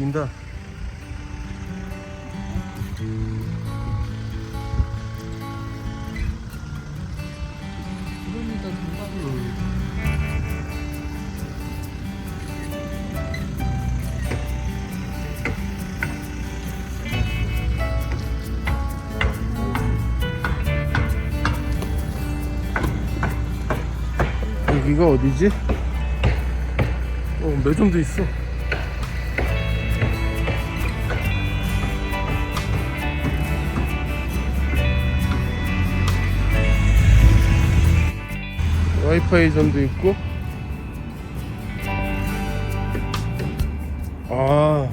인다. 여기가 어디지? 어, 매점도 있어. 와이파이 전도 있고. 아,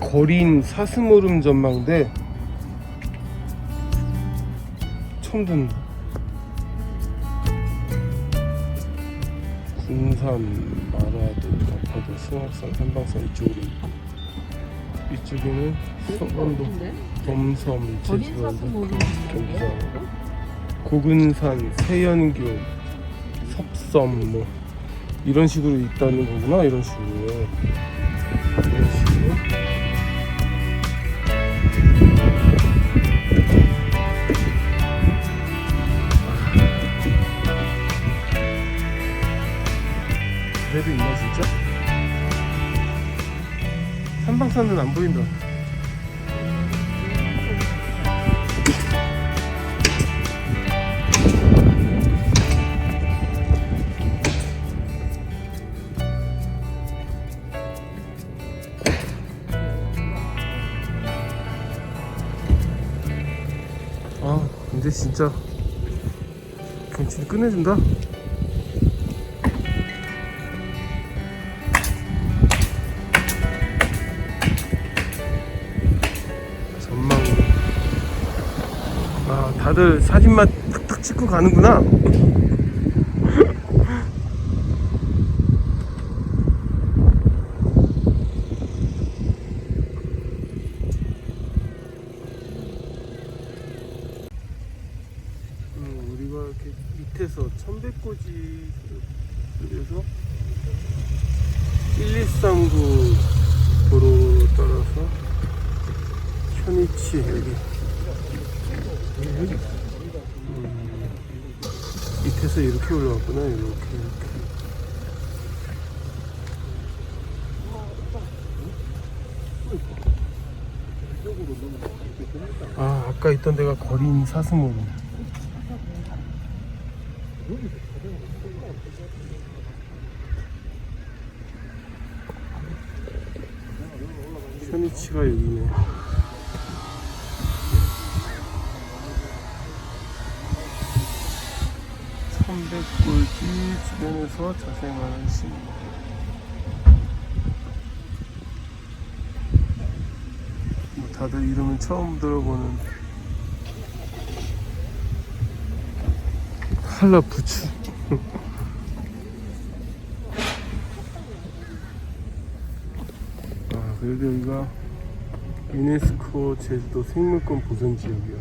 거린 사슴오름 전망대. 처음 듣는. 군산, 마라도, 가파도, 승합산, 한방산 이쪽으로 있고 이쪽에는 서원도? 범섬, 제주도, 경기장, 고근산, 세연교, 섭섬 뭐. 이런 식으로 있다는 거구나 이런 식으로. 이런 식으로. 그래도 있나 진짜? 삼방산은 안 보인다 진짜. 경치 끝내준다. 전망으로. 아 다들 사진만 탁탁 찍고 가는구나 음, 우리가 이렇게 밑에서 천백고지 그래서 1139 도로 따라서 현이치 여기 음, 밑에서 올라왔구나 이렇게 이렇게 아 아까 있던 데가 거린 사슴오름 현이치가 여기네 천백골지 주변에서 자생하는 시민 뭐 다들 이름은 처음 들어보는. 한라 부추. 아 그래도 여기가 유네스코 제주도 생물권 보전 지역이야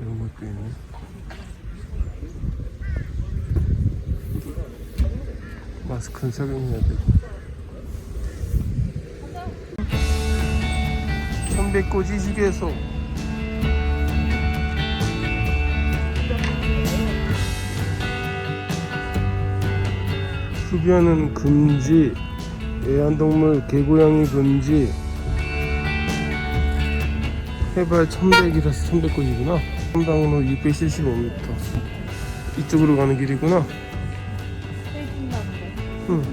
이런 것도 있네 마스크는 착용해야 되고 천백고지 휴게소 흡연은 금지 애완동물 개고양이 금지. 해발 1100이라서 1100고지구나. 한방로 675m 이쪽으로 가는 길이구나. 응.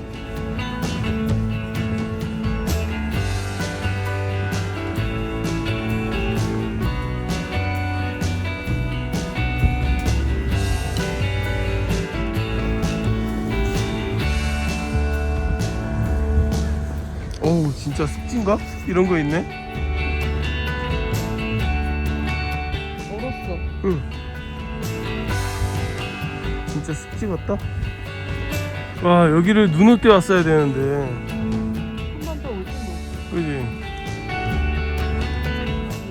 어우 진짜 습진가? 이런 거 있네? 얼었어. 응. 진짜 습지 같다. 와 여기를 눈올 때 왔어야 되는데, 한 번 더 오지 뭐. 그지?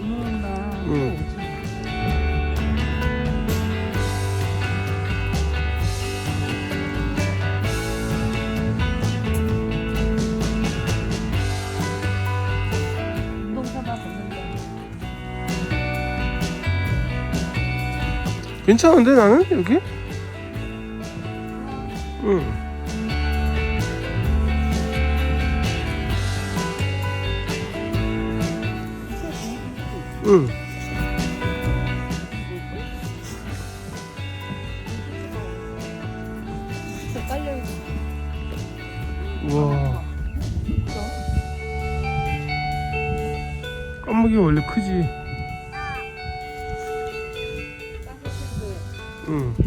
눈 온다. 또 응. 오지. 운동 삼아 걷는다. 괜찮은데 나는 여기? 응. 응. 깔려있어. 와 까마귀 원래 크지. 응.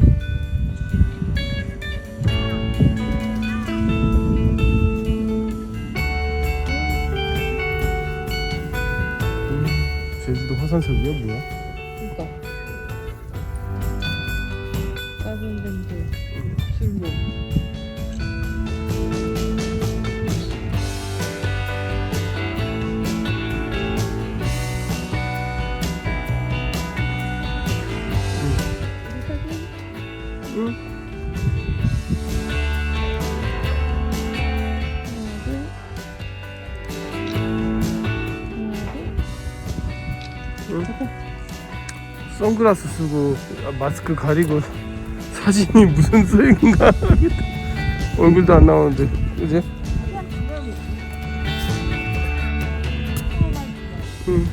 화산석이야 뭐야? 선글라스 쓰고 마스크 가리고 사진이 무슨 소용인가. 얼굴도 안 나오는데 그지? 응.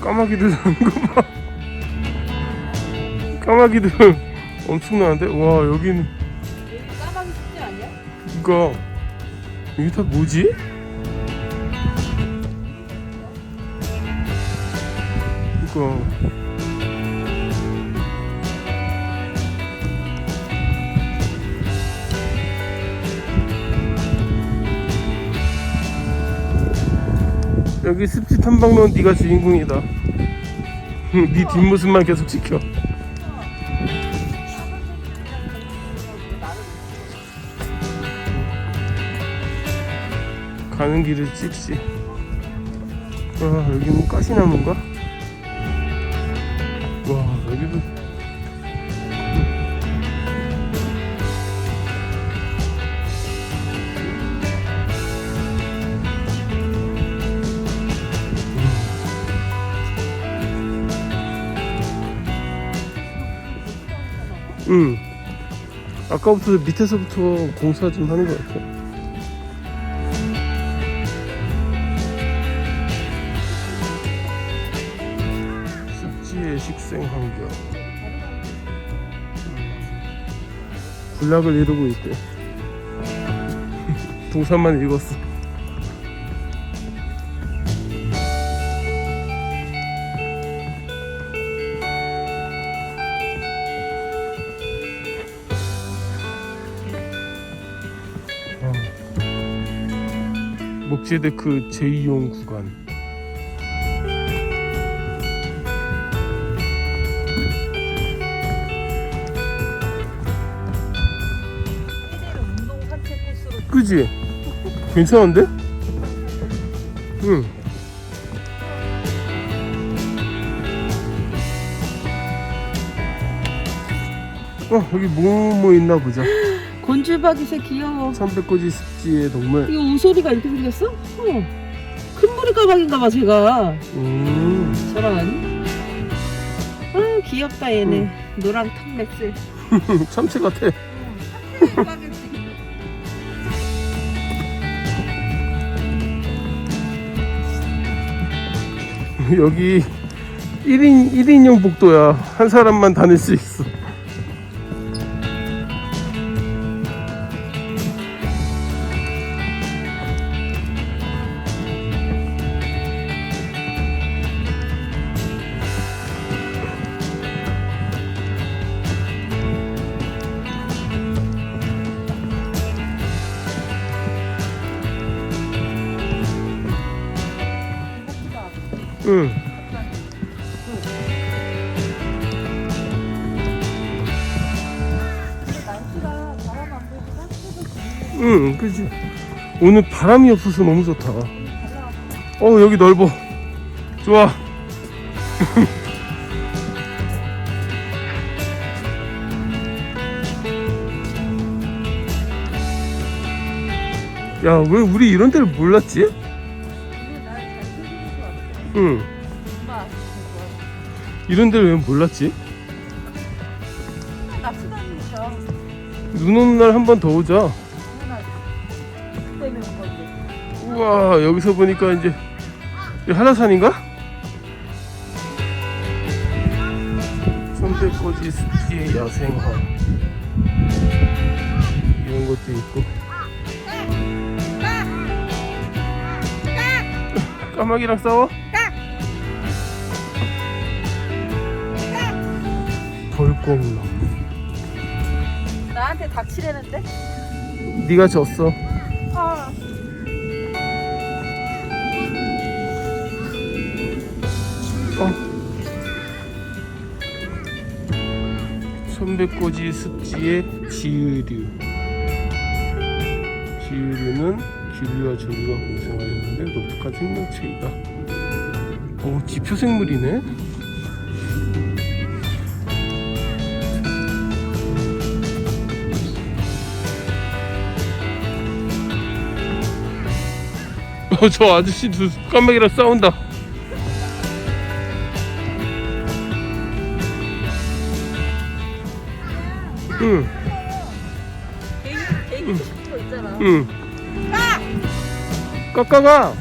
까마귀들 사는 거 봐. 까마귀들 엄청나는데? 와 여기는 여기 이거 이게 다 뭐지? 이거 여기 습지 탐방로는 네가 주인공이다. 네 뒷모습만 계속 지켜. 가는 길을 찍지. 와 여기 뭐 가시나무인가? 와 여기도 응. 아까부터 밑에서부터 공사 좀 하는 것 같아. 식생 환경. 군락을 이루고 있대. 동사만 읽었어. 목재데크 제2용 구간. 그지? 괜찮은데? 응. 어 여기 뭐 뭐 있나 보자. 곤줄박이 새 귀여워. 삼백고지 습지의 동물. 이거 우소리가 이렇게 생겼어? 어. 큰 까마귀인가 봐 제가. 음. 저런. 아 귀엽다 얘네. 노랑 턱렉스. 참치 같아. 여기 1인 1인용 복도야. 한 사람만 다닐 수 있어. 응. 응, 그지. 오늘 바람이 없어서 너무 좋다. 어, 여기 넓어. 좋아. 야, 왜 우리 이런 데를 몰랐지? 응. 엄마, 이런 데를 왜 몰랐지? 눈 오는 날 한 번 더 오자. 우와, 여기서 보니까 이제 이 한라산인가? 손대꽂이 습지의 야생화 이런 것도 있고 까마귀랑 싸워? 벌꽁나무 나한테 닥치려는데? 네가 졌어 아. 어. 천백꽂이 습지의 지으류 지으류는 기류와 조류가 공생하였는데 독특한 생명체이다 오 지표생물이네 어, 저 아저씨 두 깜빡이랑 싸운다 응, 개인, 개인 거 있잖아. 응. 까까가.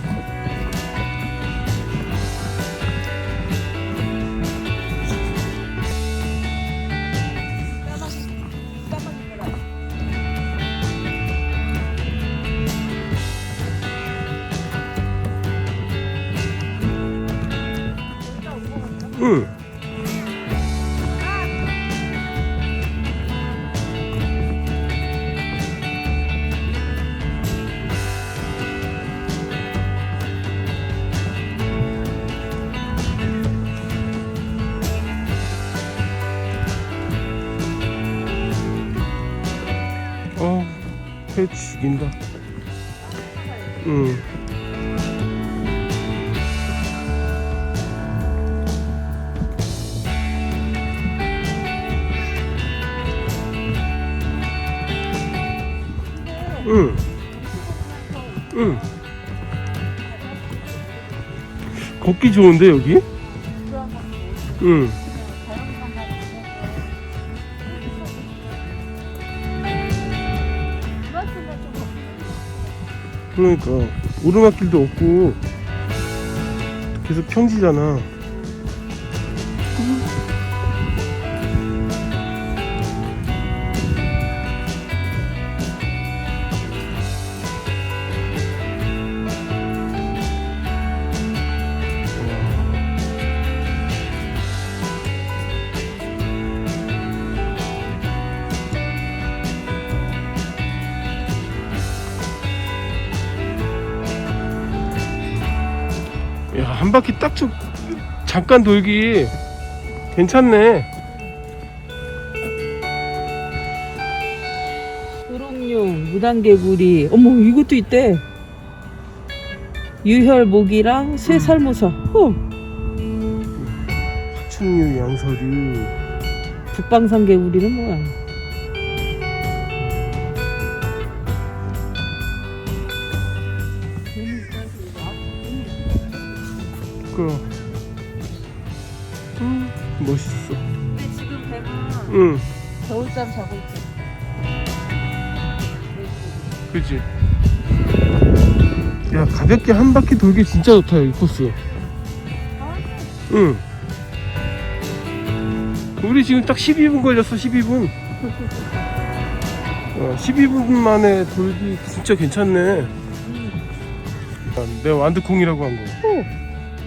응. 응. 응. 걷기 좋은데 여기? 응. 그러니까 오르막길도 없고 계속 평지잖아. 한 바퀴 딱 좀, 잠깐 돌기 괜찮네. 도롱뇽, 무단개구리. 어머, 이것도 있대. 유혈 모기랑 쇠 살모사. 어, 파충류, 양서류. 북방산 개구리는 뭐야? 그, 음, 멋있어. 근데 지금 뱀은 응, 겨울잠 자고 있지. 그지. 야, 가볍게 한 바퀴 돌기 진짜 좋다, 이 코스. 응. 우리 지금 딱 12분 걸렸어, 12분. 어, 12분 만에 돌기 진짜 괜찮네. 아, 내가 완두콩이라고 한 거.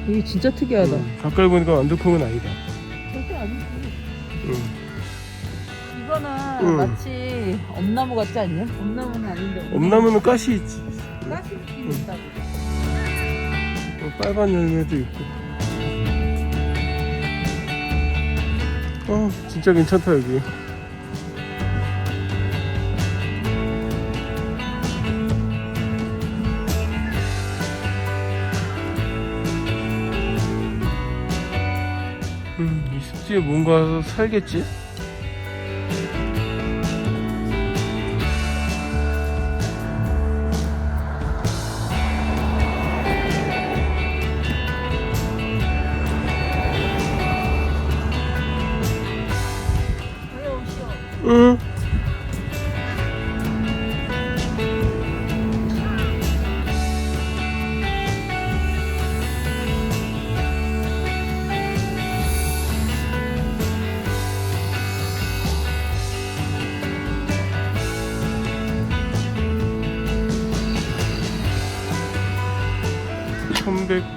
이게 진짜 특이하다. 응. 가까이 보니까 완두콩은 아니다. 절대 아니지. 응. 이거는 응. 마치 엄나무 같지 않냐? 엄나무는 아닌데. 엄나무는 가시 있지. 가시 있다고. 어, 빨간 열매도 있고. 어, 진짜 괜찮다 여기. 뭔가 살겠지?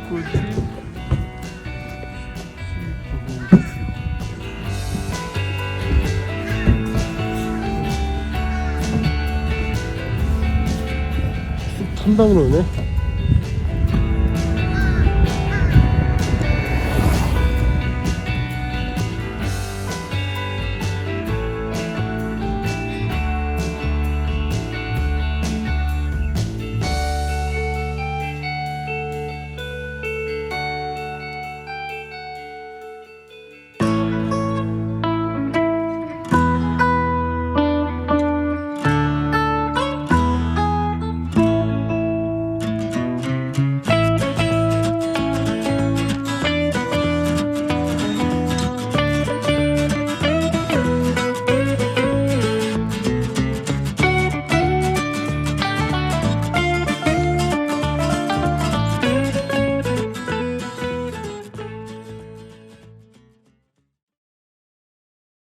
천백구지? 한 방울 오네